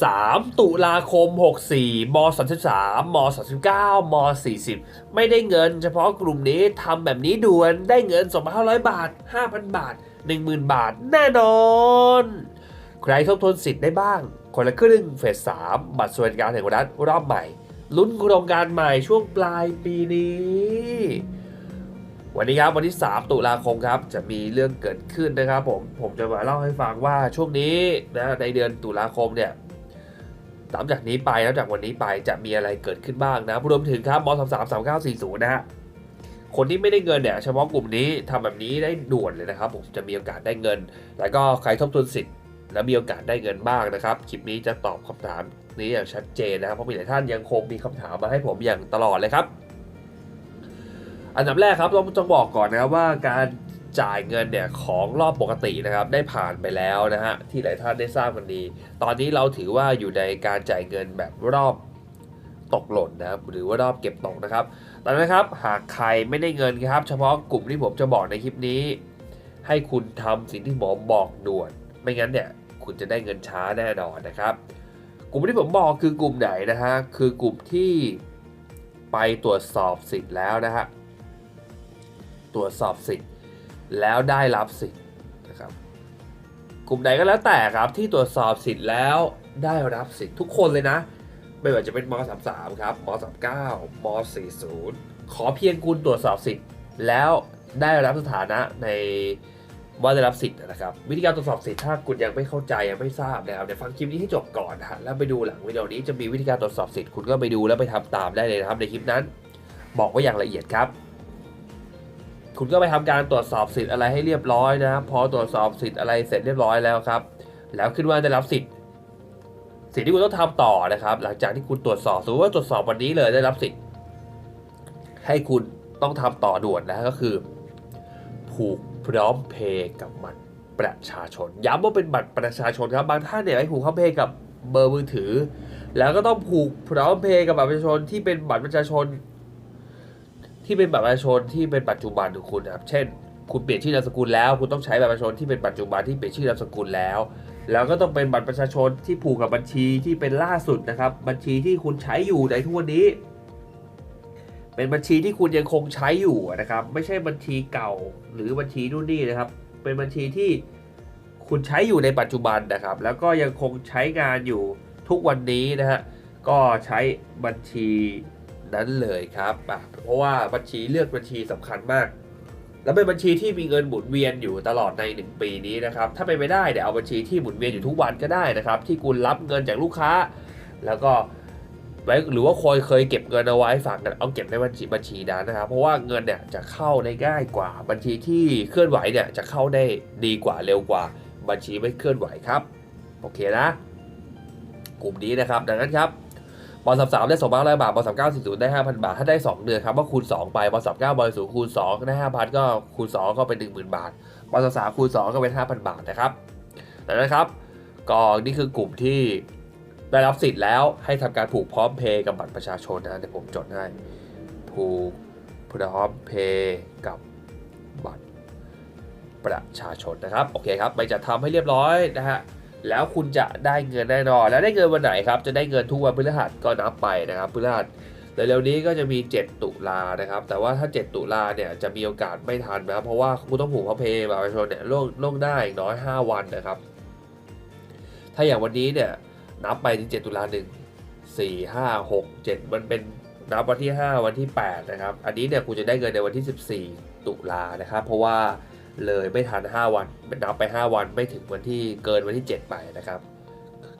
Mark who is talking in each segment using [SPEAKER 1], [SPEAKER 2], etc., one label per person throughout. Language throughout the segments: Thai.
[SPEAKER 1] 3 ตุลาคม 64ม33ม39ม40 ไม่ได้เงินเฉพาะกลุ่มนี้ทำแบบนี้ด่วนได้เงิน 2,500 บาท 5,000 บาท 10,000 บาท แน่นอน ใครทบทวนสิทธิ์ได้บ้าง คนละครึ่งเฟส 3 บัตรสวัสดิการแห่งรัฐรอบใหม่ ลุ้นโครงการใหม่ช่วงปลายปีนี้วันนี้ครับวันที่ 3 ตุลาคมครับจะมีเรื่องเกิดขึ้นนะครับผมผมจะมาเล่าให้ฟังว่าช่วงนี้นะในเดือนตุลาคมเนี่ย หลังจากนี้ไปแล้วจากวันนี้ไปจะมีอะไรเกิดขึ้นบ้างนะรวมถึงครับมสามสามสามเก้าสี่ศูนย์นะฮะคนที่ไม่ได้เงินเนี่ยเฉพาะกลุ่มนี้ทำแบบนี้ได้ด่วนเลยนะครับผมจะมีโอกาสได้เงิน แล้วก็ใครทบทวนสิทธิ์ และมีโอกาสได้เงินบ้างนะครับ คลิปนี้จะตอบคำถามนี้อย่างชัดเจนนะครับเพราะมีหลายท่านยังคงมีคำถามมาให้ผมอย่างตลอดเลยครับ อันดับแรกครับต้องต้องบอกก่อนนะครับว่าการ จ่ายเงินเนี่ยของรอบปกตินะครับได้ผ่านไปแล้วนะฮะที่หลายท่านได้ทราบกันดี ตอนนี้เราถือว่าอยู่ในการจ่ายเงินแบบรอบตกหล่นนะครับหรือว่ารอบเก็บตกนะครับตอนนั้นครับหากใครไม่ได้เงินครับเฉพาะกลุ่มที่ผมจะบอกในคลิปนี้ ให้คุณทำสิ่งที่ผมอบอกด่วน ไม่งั้นเนี่ยคุณจะได้เงินช้าแน่นอนนะครับ กลุ่มที่ผมบอกคือกลุ่มไหนนะฮะคือกลุ่มที่ไปตรวจสอบสิทธิ์แล้วนะฮะตรวจสอบสิทธิ์ แล้วได้รับสิทธิ์นะครับ กลุ่มไหนก็แล้วแต่ครับที่ตรวจสอบสิทธิ์แล้วได้รับสิทธิ์ทุกคนเลยนะ ไม่ว่าจะเป็นม .33 ครับม .39 ม .40 ขอเพียงคุณตรวจสอบสิทธิ์ แล้วได้รับสถานะในว่าได้รับสิทธิ์นะครับ วิธีการตรวจสอบสิทธิ์ถ้าคุณยังไม่เข้าใจยังไม่ทราบนะครับเดี๋ยวฟังคลิปนี้ให้จบก่อนนะฮะแล้วไปดูหลังวิดีโอนี้จะมีวิธีการตรวจสอบสิทธิ์คุณก็ไปดูแล้วไปทำตามได้เลยนะครับในคลิปนั้น บอกไว้อย่างละเอียดครับ คุณก็ไปทำการตรวจสอบสิทธิ์อะไรให้เรียบร้อยนะครับ พอตรวจสอบสิทธิ์อะไรเสร็จเรียบร้อยแล้วครับ แล้วขึ้นว่าได้รับสิทธิ์สิ่งที่คุณต้องทำต่อนะครับ หลังจากที่คุณตรวจสอบสมมติว่าตรวจสอบวันนี้เลยได้รับสิทธิ์ ให้คุณต้องทำต่อด่วนนะฮะก็คือ ผูกพร้อมเพย์กับบัตรประชาชน ย้ำว่าเป็นบัตรประชาชนครับบางท่านเนี่ยให้ผูกพร้อมเพย์กับเบอร์มือถือ แล้วก็ต้องผูกพร้อมเพย์กับบัตรประชาชนที่เป็นบัตรประชาชน ที่เป็นบัตรประชาชนที่เป็นปัจจุบันของคุณนะครับ เช่น คุณเปลี่ยนชื่อนามสกุลแล้ว คุณต้องใช้บัตรประชาชนที่เป็นปัจจุบันที่เปลี่ยนชื่อนามสกุลแล้ว แล้วก็ต้องเป็นบัตรประชาชนที่ผูกกับบัญชีที่เป็นล่าสุดนะครับ บัญชีที่คุณใช้อยู่ในทุกวันนี้ เป็นบัญชีที่คุณยังคงใช้อยู่นะครับ ไม่ใช่บัญชีเก่าหรือบัญชีนู่นนี่นะครับ เป็นบัญชีที่คุณใช้อยู่ในปัจจุบันนะครับ แล้วก็ยังคงใช้งานอยู่ทุกวันนี้นะฮะ ก็ใช้บัญชี นั้นเลยครับเพราะว่าบัญชีเลือกบัญชีสำคัญมาก แล้วเป็นบัญชีที่มีเงินหมุนเวียนอยู่ตลอดใน 1 ปีนี้นะครับ ถ้าเป็นไปได้เดี๋ยวเอาบัญชีที่หมุนเวียนอยู่ทุกวันก็ได้นะครับ ที่คุณรับเงินจากลูกค้า แล้วก็ไว้หรือว่าคอยเคยเก็บเงินเอาไว้ฝากกันเอาเก็บในบัญชีบัญชีนั้นนะครับ เพราะว่าเงินเนี่ยจะเข้าได้ง่ายกว่า บัญชีที่เคลื่อนไหวเนี่ยจะเข้าได้ดีกว่าเร็วกว่า บัญชีไม่เคลื่อนไหวครับ โอเคนะ กลุ่มนี้นะครับ ดังนั้นครับ บอลสามสามได้สองพันร้อยบาทบอลสามเก้าสี่ศูนย์ได้ห้าพันบาท ถ้าได้สองเดือนครับก็คูณสองไปบอลสามเก้าบอลศูนย์คูณสองได้ห้าพันก็คูณสองก็เป็นหนึ่งหมื่นบาทบอลสามสามคูณสองก็เป็นห้าพันบาทนะครับดังนั้นครับก็นี่คือกลุ่มที่ได้รับสิทธิ์แล้วให้ทำการผูกพร้อมเพย์กับบัตรประชาชนนะเดี๋ยวผมจดให้ผูกพร้อมเพย์กับบัตรประชาชนนะครับโอเคครับไปจะทำให้เรียบร้อยนะฮะ แล้วคุณจะได้เงินแน่นอน แล้วได้เงินวันไหนครับ จะได้เงินทุกวันพฤหัสก็นับไปนะครับพฤหัสเร็วๆนี้ก็จะมี 7 ตุลานะครับ แต่ว่าถ้า 7 ตุลาเนี่ยจะมีโอกาสไม่ทันนะครับ เพราะว่าคุณต้องผูกพร้อมเพย์บัตรประชาชนเนี่ยล่วงล่วงได้อีกน้อย 5 วันนะครับ ถ้าอย่างวันนี้เนี่ยนับไปที่7ตุลาหนึ่งสี่ห้าหกเจ็ดมันเป็นนับวันที่ 5 วันที่ 8 นะครับ อันนี้เนี่ยคุณจะได้เงินในวันที่ 14 ตุลานะครับ เพราะว่า เลยไม่ทัน 5 วันนับไป 5 วันไม่ถึงวันที่เกินวันที่ 7 ไปนะครับ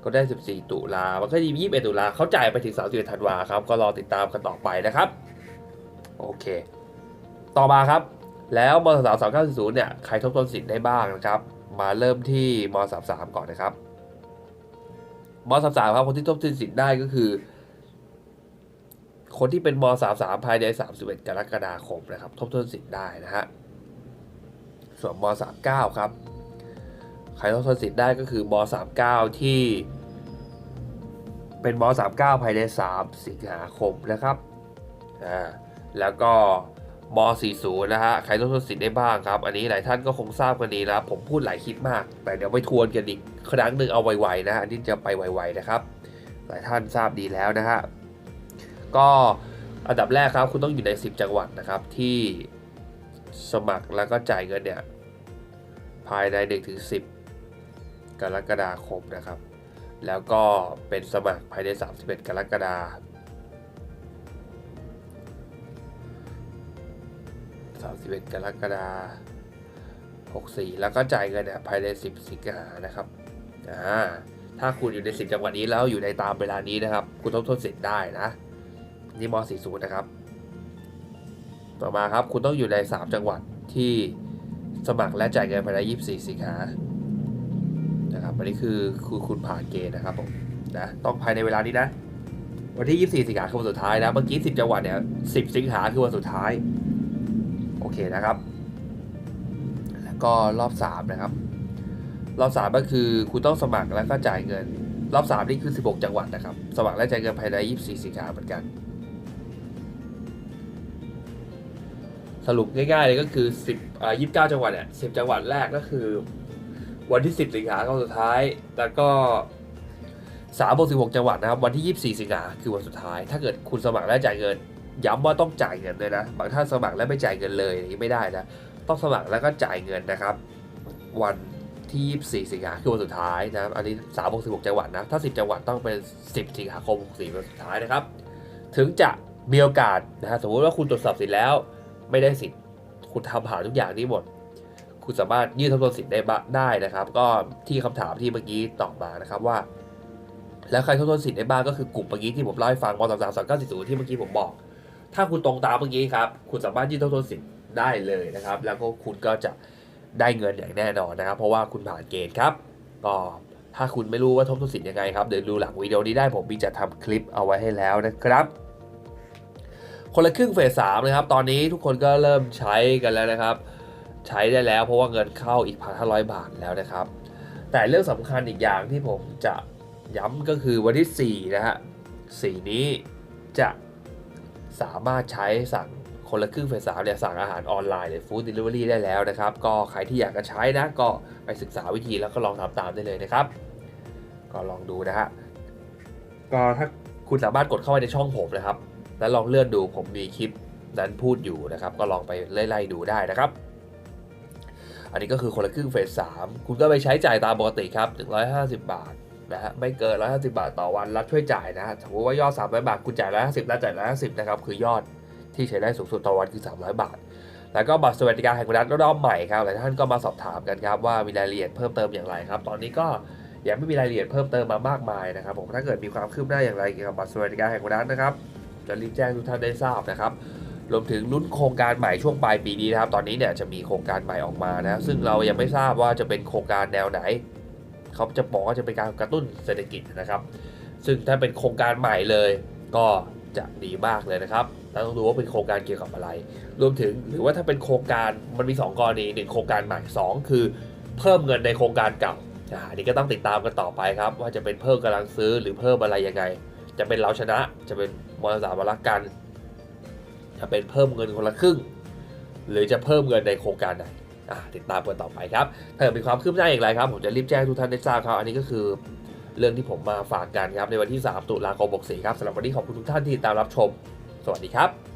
[SPEAKER 1] ก็ได้ 14 ตุลามันก็ยี่21ตุลาเขาจ่ายไปถึง31ธันวาครับ ก็รอติดตามกันต่อไปนะครับ โอเค ต่อมาครับ แล้วมสามสามเก้าศูนย์เนี่ย ใครทบทวนสิทธิ์ได้บ้างนะครับ มาเริ่มที่มสามสามก่อนนะครับมสามสามครับ คนที่ทบทวนสิทธิ์ได้ก็คือ คนที่เป็นมสามสามภายในสามสิบเอ็ดกรกฎาคมนะครับ ทบทวนสิทธิ์ได้นะฮะ ส่วนมสามเก้าครับ ใครทบทวนสิทธิ์ได้ก็คือมสามเก้าที่ เป็นมสามเก้าภายในสามสิงหาคมนะครับ อ่า แล้วก็มม .40 นะฮะ ใครต้องทดสิทธิ์ได้บ้างครับ อันนี้หลายท่านก็คงทราบกันดีแล้ว ผมพูดหลายคลิปมาก แต่เดี๋ยวไปทวนกันอีกครั้งหนึ่งเอาไวๆนะฮะอันนี้จะไปไวๆนะครับ หลายท่านทราบดีแล้วนะฮะ ก็อันดับแรกครับคุณต้องอยู่ใน 10 จังหวัดนะครับที่สมัครแล้วก็จ่ายเงินเนี่ย ภายใน1ถึง10 กรกฎาคมนะครับ แล้วก็เป็นสมัครภายใน 31 กรกฎาคม31 กรกฎาคม64 แล้วก็จ่ายเงินเนี่ยภายใน 10 สิงหานะครับอ่าถ้าคุณอยู่ใน10จังหวัดนี้แล้วอยู่ในตามเวลานี้นะครับ คุณต้องทดสิทธิ์ได้นะ นี่ม .40 นะครับ ต่อมาครับ คุณต้องอยู่ใน 3 จังหวัดที่ สมัครและจ่ายเงินภายใน24 สิงหานะครับอันนี้คือคือคุณผ่านเกณฑ์นะครับผมนะต้องภายในเวลานี้นะ วันที่ 24 สิงหาคือวันสุดท้ายนะเมื่อกี้ 10 จังหวัดเนี่ย 10 สิงหาคือวันสุดท้าย โอเคนะครับ แล้วก็รอบ 3 นะครับ รอบ 3 ก็คือคุณต้องสมัครแล้วก็จ่ายเงิน รอบ 3 นี่คือ 16 จังหวัดนะครับ สมัครและจ่ายเงินภายใน 24 สิงหาเหมือนกัน สรุปง่ายๆเลยก็คือ10อ่า29 จังหวัดเนี่ย10 จังหวัดแรกก็คือ วันที่ 10 สิงหาคมสุดท้าย แล้วก็3บวก16 จังหวัดนะครับ วันที่ 24 สิงหาคือวันสุดท้าย ถ้าเกิดคุณสมัครและจ่ายเงิน ย้ำว่าต้องจ่ายเงินด้วยนะ บางท่านสมัครแล้วไม่จ่ายเงินเลยอย่างนี้ไม่ได้นะ ต้องสมัครแล้วก็จ่ายเงินนะครับ วันที่ 24 สิงหาคือวันสุดท้ายนะครับอันนี้3บวก16 จังหวัดนะ ถ้า 10 จังหวัดต้องเป็น 10 สิงหาคม64วันสุดท้ายนะครับ ถึงจะมีโอกาสนะฮะสมมติว่าคุณตรวจสอบสิทธิ์แล้ว ไม่ได้สิทธิ์คุณทำผ่านทุกอย่างนี้หมด คุณสามารถยื่นทบทวนสิทธิ์ได้บ้าได้นะครับ ก็ที่คำถามที่เมื่อกี้ตอบมานะครับว่า แล้วใครทบทวนสิทธิ์ได้บ้างก็คือกลุ่มเมื่อกี้ที่ผมเล่าให้ฟังมสามสามสามเก้าสี่ศูนย์ที่เมื่อกี้ผมบอก ถ้าคุณตรงตามเมื่อกี้ครับ คุณสามารถยื่นทบทวนสิทธิ์ได้เลยนะครับ แล้วก็คุณก็จะได้เงินอย่างแน่นอนนะครับ เพราะว่าคุณผ่านเกณฑ์ครับก็ถ้าคุณไม่รู้ว่าทบทวนสิทธิ์ยังไงครับเดี๋ยวดูหลังวิดีโอนี้ได้ผมมีจะทำคลิปเอาไว้ให้แล้วนะครับ คนละครึ่งเฟสสามนะครับ ตอนนี้ทุกคนก็เริ่มใช้กันแล้วนะครับ ใช้ได้แล้วเพราะว่าเงินเข้าอีกพันห้าร้อยบาทแล้วนะครับ แต่เรื่องสำคัญอีกอย่างที่ผมจะย้ำก็คือวันที่ 4 นะฮะสีนี้จะสามารถใช้สั่งคนละครึ่งเฟสสามเนี่ยสั่งอาหารออนไลน์หรือฟู้ดเดลิเวอรี่ได้แล้วนะครับ ก็ใครที่อยากจะใช้นะ ก็ไปศึกษาวิธีแล้วก็ลองทำตามได้เลยนะครับ ก็ลองดูนะฮะก็ถ้าคุณสามารถกดเข้าไปในช่องผมนะครับ แล้วลองเลื่อนดูผมมีคลิปนั้นพูดอยู่นะครับ ก็ลองไปไล่ๆดูได้นะครับ อันนี้ก็คือคนละครึ่งเฟสสามคุณก็ไปใช้จ่ายตามปกติครับ150 บาทนะฮะไม่เกิน 150 บาทต่อวันรัฐช่วยจ่ายนะฮะสมมติว่ายอด 300 บาทคุณจ่าย 150รัฐจ่าย150นะครับคือยอดที่ใช้ได้สูงสุดต่อวันคือ 300 บาท แล้วก็บัตรสวัสดิการแห่งรัฐรอบใหม่ครับหลายท่านก็มาสอบถามกันครับว่ามีรายละเอียดเพิ่มเติมอย่างไรครับ ตอนนี้ก็ยังไม่มีรายละเอียดเพิ่มเติมมามากมายนะครับผมถ้าเกิดมีความคืบหน้าอย่างไรเกี่ยวกับบัตรสวัสดิการแห่งรัฐนะครับ จะรีบแจ้งทุกท่านได้ทราบนะครับรวมถึงลุ้นโครงการใหม่ช่วงปลายปีนี้นะครับ ตอนนี้เนี่ยจะมีโครงการใหม่ออกมานะ ซึ่งเรายังไม่ทราบว่าจะเป็นโครงการแนวไหน เขาจะบอกว่าจะเป็นการกระตุ้นเศรษฐกิจนะครับ ซึ่งถ้าเป็นโครงการใหม่เลย ก็จะดีมากเลยนะครับแต่ต้องดูว่าเป็นโครงการเกี่ยวกับอะไร รวมถึงหรือว่าถ้าเป็นโครงการมันมี 2 กรณีหนึ่งโครงการใหม่ 2 คือ เพิ่มเงินในโครงการเก่าอ่าอันนี้ก็ต้องติดตามกันต่อไปครับ ว่าจะเป็นเพิ่มกำลังซื้อหรือเพิ่มอะไรยังไง จะเป็นเราชนะจะเป็น วันสามวันละกัน จะเป็นเพิ่มเงินคนละครึ่ง หรือจะเพิ่มเงินในโครงการไหนติดตามกันต่อไปครับ ถ้าเกิดมีความคืบหน้าอย่างไรครับ ผมจะรีบแจ้งทุกท่านได้ทราบครับ อันนี้ก็คือเรื่องที่ผมมาฝากกันครับ ในวันที่ 3 ตุลาคม64ครับสำหรับวันนี้ขอบคุณทุกท่านที่ติดตามรับชม สวัสดีครับ